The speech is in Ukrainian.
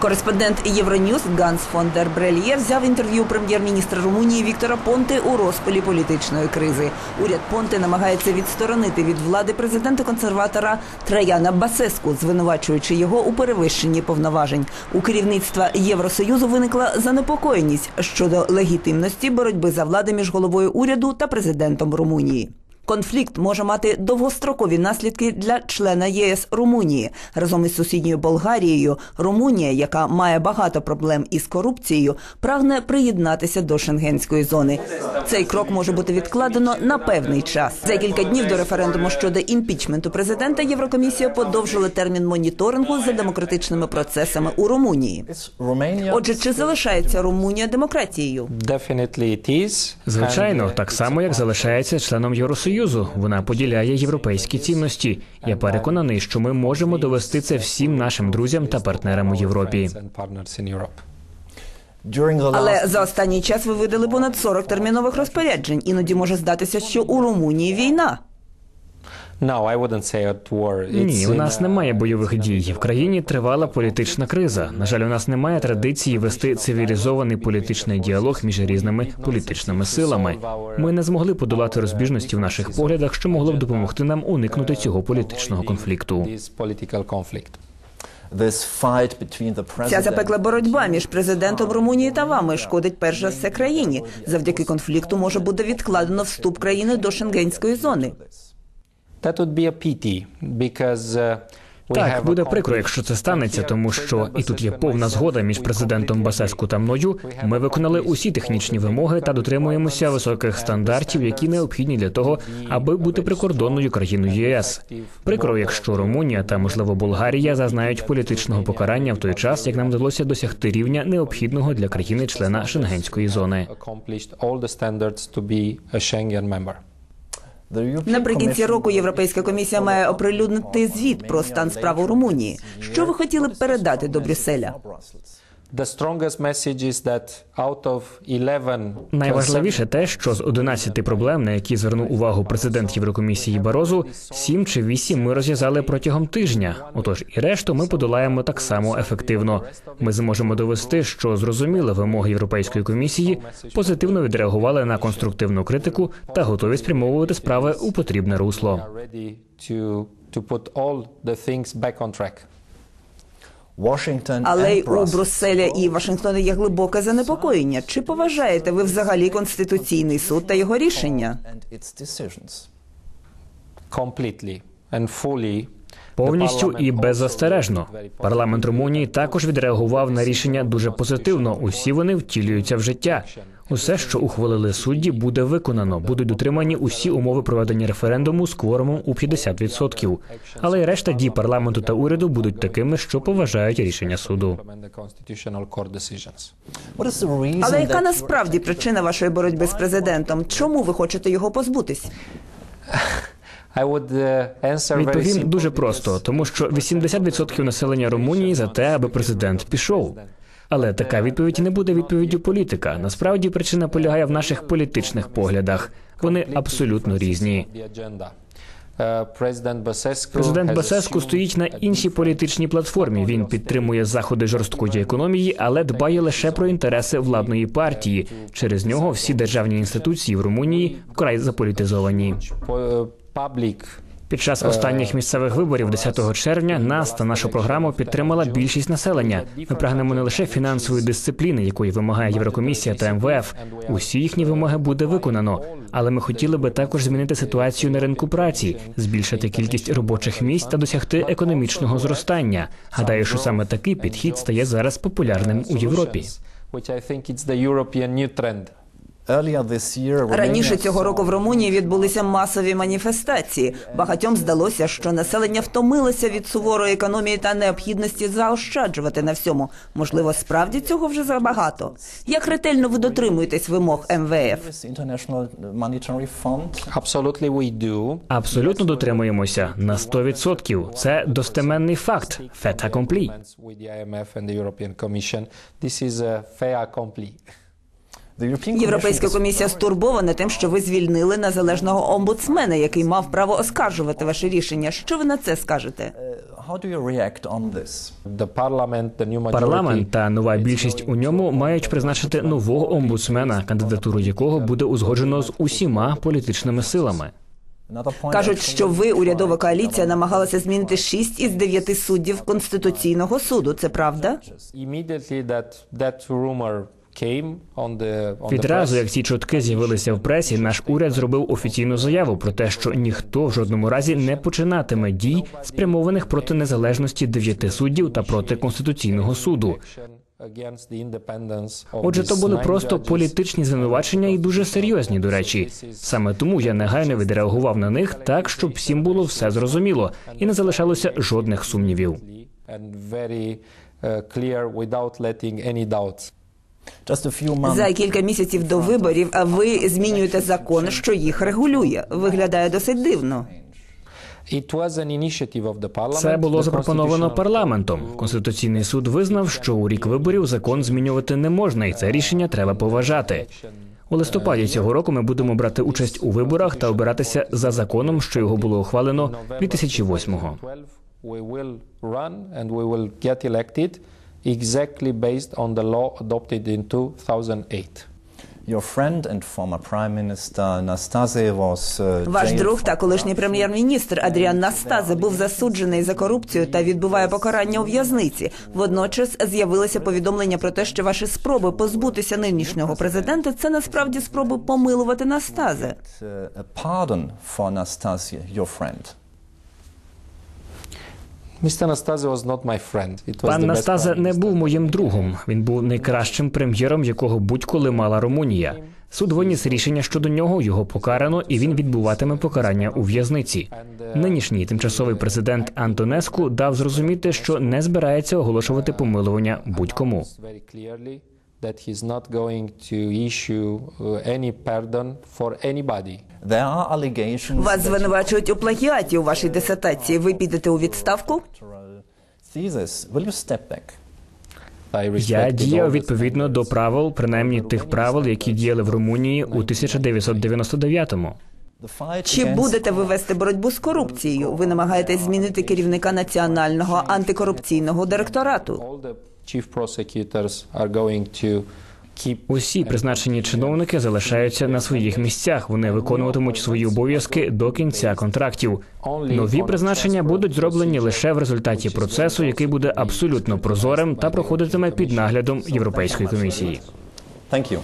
Кореспондент Євроньюз Ганс фон дер Брельє взяв інтерв'ю прем'єр-міністра Румунії Віктора Понте у розпалі політичної кризи. Уряд Понте намагається відсторонити від влади президента-консерватора Траяна Басеску, звинувачуючи його у перевищенні повноважень. У керівництва Євросоюзу виникла занепокоєність щодо легітимності боротьби за влади між головою уряду та президентом Румунії. Конфлікт може мати довгострокові наслідки для члена ЄС Румунії разом із сусідньою Болгарією. Румунія, яка має багато проблем із корупцією, прагне приєднатися до шенгенської зони. Цей крок може бути відкладено на певний час. За кілька днів до референдуму щодо імпічменту президента Єврокомісія подовжила термін моніторингу за демократичними процесами у Румунії. Отже, чи залишається Румунія демократією? Звичайно, uh, так само як залишається членом Євросоюзу. Вона поділяє європейські цінності. Я переконаний, що ми можемо довести це всім нашим друзям та партнерам у Європі. Але за останній час ви видали понад 40 термінових розпоряджень. Іноді може здатися, що у Румунії війна. Ні, It's у нас немає бойових дій. В країні тривала політична криза. На жаль, у нас немає традиції вести цивілізований політичний діалог між різними політичними силами. Ми не змогли подолати розбіжності в наших поглядах, що могло б допомогти нам уникнути цього політичного конфлікту. This political conflict. Ця запекла боротьба між президентом Румунії та вами шкодить перш за все країні. Завдяки конфлікту може бути відкладено вступ країни до шенгенської зони. Так, a буде прикро, якщо це станеться, тому що і тут є повна згода між президентом Басеску та мною. Ми виконали усі технічні вимоги та дотримуємося високих стандартів, які необхідні для того, аби бути прикордонною країною єС. Прикро, якщо Румунія та можливо Болгарія зазнають політичного покарання в той час, як нам вдалося досягти рівня необхідного для країни-члена Шенгенської зони. Наприкінці року Європейська комісія має оприлюднити звіт про стан справ у Румунії. Що ви хотіли б передати до Брюсселя? The strongest message is that out of 11 Найважливіше те, що з 11 проблем, на які звернув увагу президент Єврокомісії Барозу, 7 чи 8 ми розв'язали протягом тижня. Отож, і решту ми подолаємо так само ефективно. Ми зможемо довести, що зрозуміли вимоги Європейської комісії, позитивно відреагували на конструктивну критику та готові спрямовувати справи у потрібне русло. Але й у Брюсселя і Вашингтона є глибоке занепокоєння. Чи поважаєте ви взагалі конституційний суд та його рішення? Completely and fully. Повністю і беззастережно. Парламент Румунії також відреагував на рішення дуже позитивно. Усі вони втілюються в життя. Усе, що ухвалили судді, буде виконано. Будуть дотримані усі умови проведення референдуму з кворумом у 50%. Але й решта дій парламенту та уряду будуть такими, що поважають рішення суду. Але яка насправді причина вашої боротьби з президентом? Чому ви хочете його позбутись? Відповім дуже просто, тому що 80% населення Румунії за те, аби президент пішов. Але така відповідь не буде відповіддю політика. Насправді причина полягає в наших політичних поглядах. Вони абсолютно різні. Uh, Президент Басеску стоїть на іншій політичній платформі. Він підтримує заходи жорсткої економії, але дбає лише про інтереси владної партії. Через нього всі державні інституції в Румунії вкрай заполітизовані. Під час останніх місцевих виборів 10 червня нас та нашу програму підтримала більшість населення. Ми прагнемо не лише фінансової дисципліни, якої вимагає Єврокомісія та МВФ. Усі їхні вимоги буде виконано. Але ми хотіли би також змінити ситуацію на ринку праці, збільшити кількість робочих місць та досягти економічного зростання. Гадаю, що саме такий підхід стає зараз популярним у Європі. Раніше цього року в Румунії відбулися масові маніфестації. Багатьом здалося, що населення втомилося від суворої економії та необхідності заощаджувати на всьому. Можливо, справді цього вже забагато. Як ретельно ви дотримуєтесь вимог МВФ? Абсолютно дотримуємося на 100%. Це достеменний факт. Fait accompli. Європейська комісія стурбована тим, що ви звільнили незалежного омбудсмена, який мав право оскаржувати ваше рішення. Що ви на це скажете? Majority, Парламент та нова більшість у ньому мають призначити нового омбудсмена, кандидатуру якого буде узгоджено з усіма політичними силами. Кажуть, що ви, урядова коаліція, намагалася змінити шість із дев'яти суддів конституційного суду. Це правда? Відразу, як ці чутки з'явилися в пресі, наш уряд зробив офіційну заяву про те, що ніхто в жодному разі не починатиме дій, спрямованих проти незалежності дев'яти суддів та проти конституційного суду. Отже, то були просто політичні звинувачення і дуже серйозні, до речі. Саме тому я негайно відреагував на них так, щоб всім було все зрозуміло і не залишалося жодних сумнівів. За кілька місяців до виборів а ви змінюєте закон, що їх регулює. Виглядає досить дивно. Це було запропоновано парламентом. Конституційний суд визнав, що у рік виборів закон змінювати не можна, і це рішення треба поважати. У листопаді цього року ми будемо брати участь у виборах та обиратися за законом, що його було ухвалено 2008-го. 12, we will run and we will get elected exactly based on the law adopted in 2008. your friend and former prime minister Nastase was uh, Ваш друг та колишній прем'єр-міністр Адріан Настазе був засуджений за корупцію та відбуває покарання у в'язниці. Водночас з'явилися повідомлення про те, що ваші спроби позбутися нинішнього президента це насправді спроби помилувати Настазе. uh, a pardon for Nastasia, your friend. Mr. Nastase was not my friend. It was Пан Настазе не був моїм другом. Він був найкращим прем'єром, якого будь-коли мала Румунія. Суд виніс рішення щодо нього, його покарано, і він відбуватиме покарання у в'язниці. Нинішній тимчасовий президент Антонеску дав зрозуміти, що не збирається оголошувати помилування будь-кому. That he's not going to issue uh, any pardon for anybody. There are allegations Вас звинувачують у плагіаті у вашій дисертації. Ви підете у відставку? Will you step back? Я діяв відповідно до правил, принаймні тих правил, які діяли в Румунії у 1999-му. The fight Чи будете ви вести боротьбу з корупцією? Ви намагаєтесь змінити керівника національного антикорупційного директорату. All the chief prosecutors are going to keep Усі призначені чиновники залишаються на своїх місцях. Вони виконуватимуть свої обов'язки до кінця контрактів. Нові призначення будуть зроблені лише в результаті процесу, який буде абсолютно прозорим та проходитиме під наглядом Європейської комісії. Thank you.